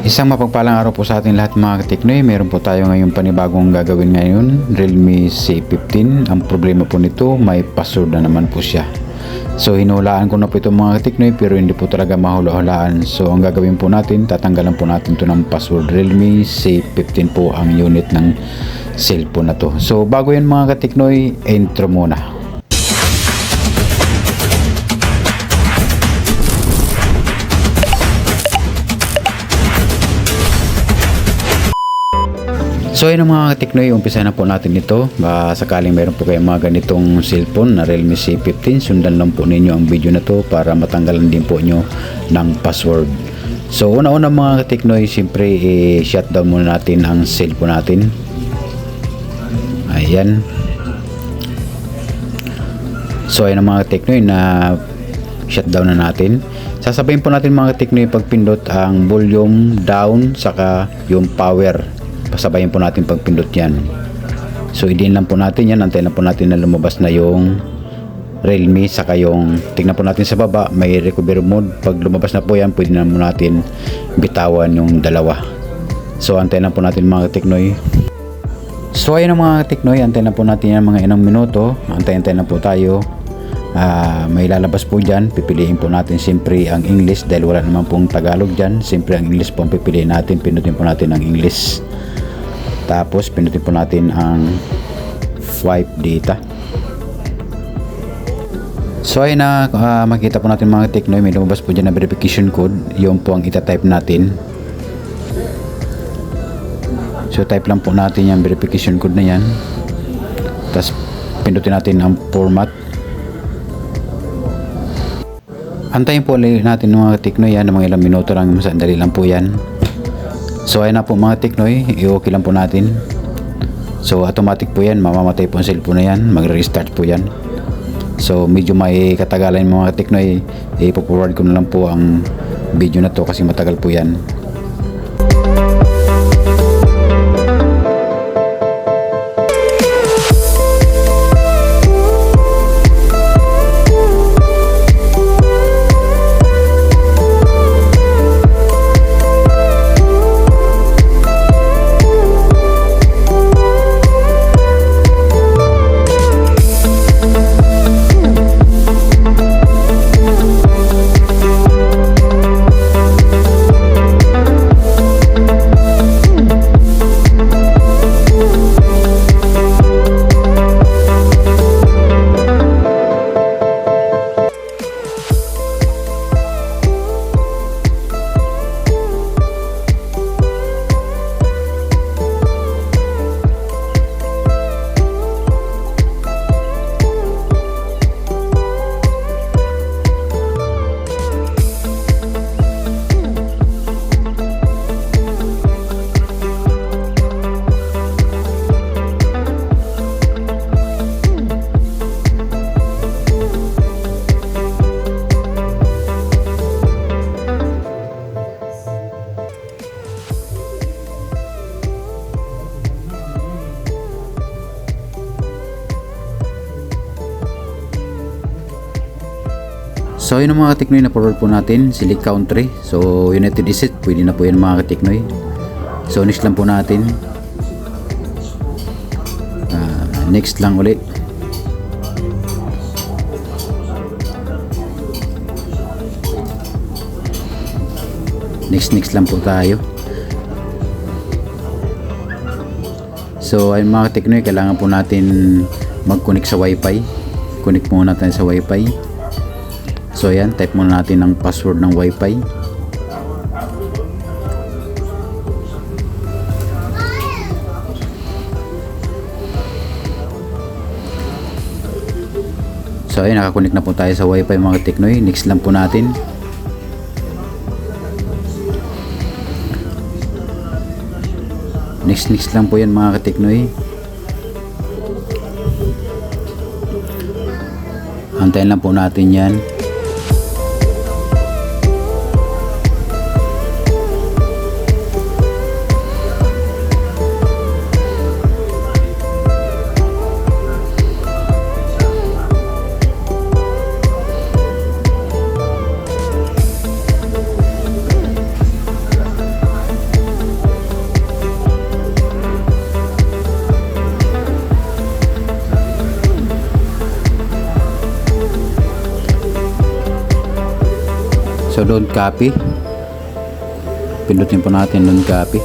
Isang mapagpalang araw po sa ating lahat mga katiknoy. Meron po tayo ngayon panibagong gagawin ngayon. Realme C15. Ang problema po nito, may password na naman po siya. So hinulaan ko na po ito mga katiknoy pero hindi po talaga mahula-hulaan. So ang gagawin po natin, tatanggalan po natin ito ng password. Realme C15 po ang unit ng cellphone na to. So bago yan mga katiknoy, intro muna. So ayun mga katiknoy, umpisa na po natin ito. Baka sakaling meron po kayong mga ganitong cellphone na Realme C15, sundan lang po ninyo ang video na to para matanggalan din po nyo ng password. So una-una mga katiknoy, siyempre i-shutdown muna natin ang cellphone natin. Ayan. So ayun mga katiknoy na shutdown na natin. Sasabayin po natin mga katiknoy pagpindot ang volume down saka yung power pasabayin po natin pagpindot yan. So idin lang po natin yan. Antayin lang po natin na lumabas na yung realme saka yung tignan po natin sa baba. May recovery mode. Pag lumabas na po yan pwede na po natin bitawan yung dalawa. So antayin lang po natin mga teknoy. So ayun mga teknoy. Antayin lang po natin yan mga inang minuto. Antayin-antayin lang po tayo. Ah, may lalabas po dyan. Pipiliin po natin siyempre ang English dahil wala naman pong Tagalog dyan. Siyempre ang English po ang pipiliin natin. Pinutin po natin ang English tapos pinutin po natin ang swipe data. So ayun na ah, makita po natin mga teknoy may lumabas po dyan na verification code. Yun po ang itatype natin. So type lang po natin yung verification code na yan. Tapos pindutin natin ang format. Antayin po natin mga tiknoy yan, mga ilang minuto lang, sandali lang po yan. So ayun na po mga tiknoy, i-okay lang po natin. So automatic po yan, mamamatay po ang cellphone na yan, mag-restart po yan. So medyo may katagalan mga tiknoy, i-forward ko na lang po ang video na to kasi matagal po yan. So yun ang mga katiknoy na forward po natin, Silic Country. So United States, pwede na po yan mga katiknoy. So next lang po natin. Ah, next lang ulit. Next next lang po tayo. So ayun mga katiknoy, kailangan po natin mag-connect sa wifi. Connect muna tayo sa wifi. So ayan, type muna natin ang password ng wifi. So ayun, nakakonect na po tayo sa wifi mga teknoy. Next lang po natin. Next next lang po yan mga kateknoy. Antayin lang po natin yan. So don't copy. Pindutin po natin don't copy.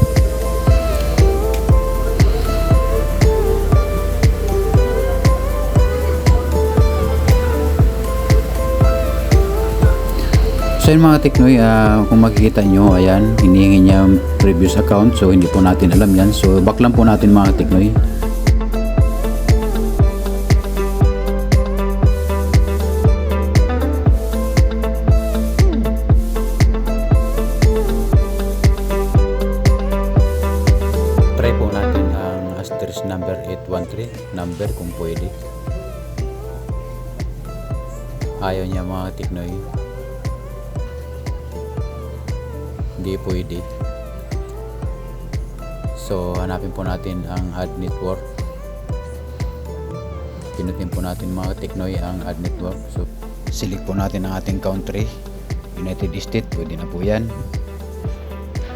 So yun mga Teknoy, ah, kung makikita nyo, ayan, hinihingi niya yung previous account. So hindi po natin alam yan. So back lang po natin mga Teknoy. Number 813 number kung pwede. Ayaw niya mga Teknoy. Hindi pwede. So, hanapin po natin ang add network. Pinutin po natin mga Teknoy ang add network. So, select po natin ang ating country. United States, pwede na po yan.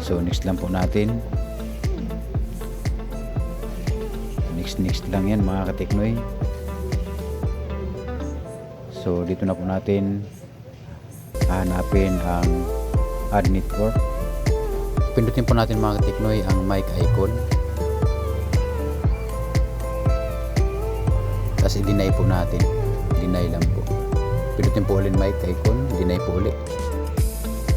So, next lang po natin. Next, next lang yan mga kateknoy. So, dito na po natin hanapin ang add network. Pindutin po natin mga kateknoy ang mic icon. Tapos i-deny po natin. Deny lang po. Pindutin po ulit mic icon. Deny po ulit.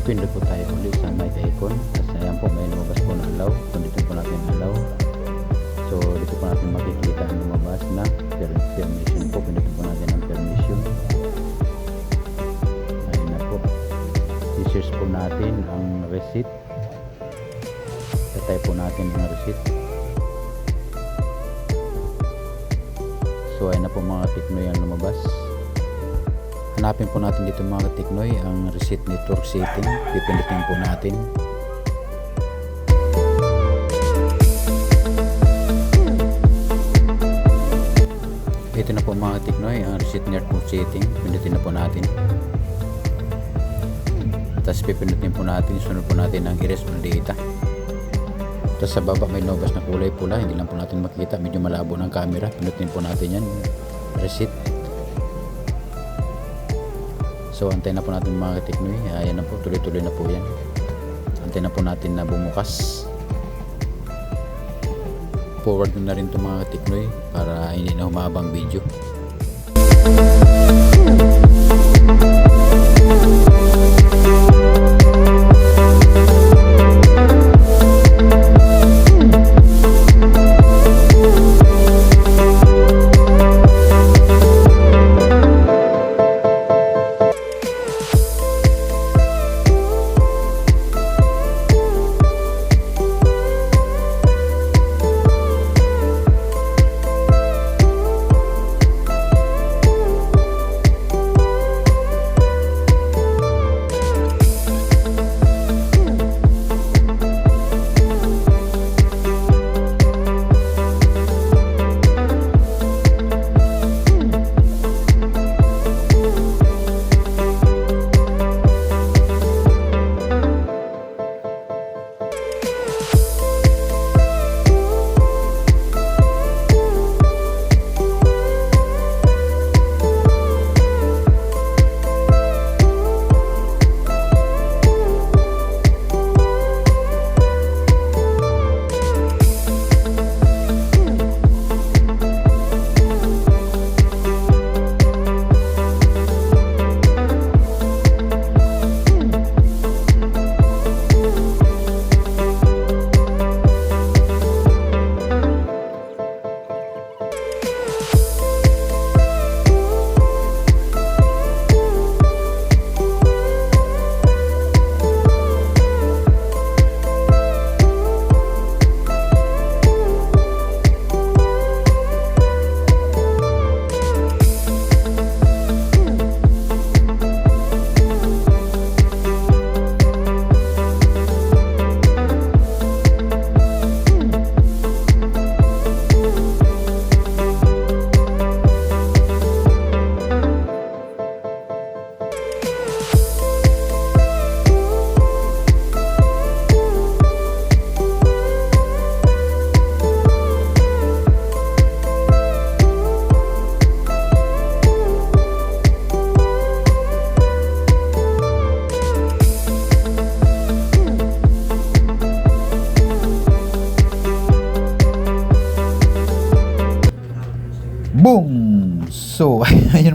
Pindot po tayo ulit sa mic icon. Tapos ayan po may lumabas po na allow. Pindutin po natin allow. So dito po receipt. Tatay po natin ang receipt. So ayun na po mga tiknoy ang lumabas. Hanapin po natin dito mga tiknoy ang receipt network setting. Pipindutin po natin. Ito na po mga tiknoy ang receipt network setting. Pindutin na po natin. Tapos pipindutin po natin, sunod po natin ang all data. Tapos sa baba may lobas na kulay pula, hindi lang po natin makita, medyo malabo ng camera. Pindutin po natin yan, receipt. So antay na po natin mga katiknoy, ayan na po, tuloy-tuloy na po yan. Antay na po natin na bumukas. Forward na rin itong mga katiknoy para hindi na humabang video.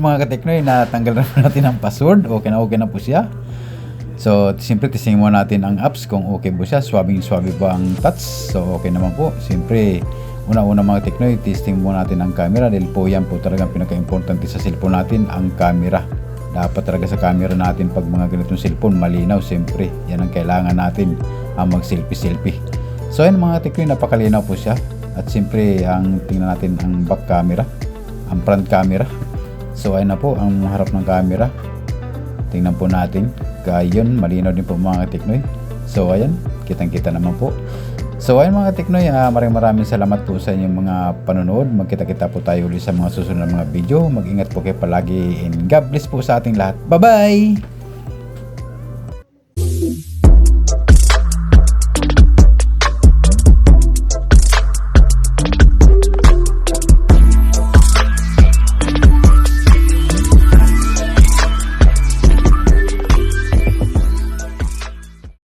Mga kateknoy, natanggal na natin ang password. Okay na okay na po siya. So, siyempre, testing mo natin ang apps kung okay po siya. Swabing swabe po ang touch. So, okay naman po. Siyempre, una-una mga teknoy, testing mo natin ang camera dahil po yan po talagang pinaka-importante sa cellphone natin, ang camera. Dapat talaga sa camera natin pag mga ganitong cellphone, malinaw siyempre. Yan ang kailangan natin, ang mag-selfie-selfie. So, ayun mga teknoy, napakalinaw po siya. At siyempre, ang tingnan natin ang back camera, ang front camera. So, ayun na po, ang harap ng camera. Tingnan po natin. Gayon, malinaw din po mga teknoy. So, ayan, kitang-kita naman po. So, ayun mga teknoy, ah, maraming maraming salamat po sa inyong mga panonood. Magkita-kita po tayo ulit sa mga susunod na mga video. Mag-ingat po kayo palagi and God bless po sa ating lahat. Bye-bye!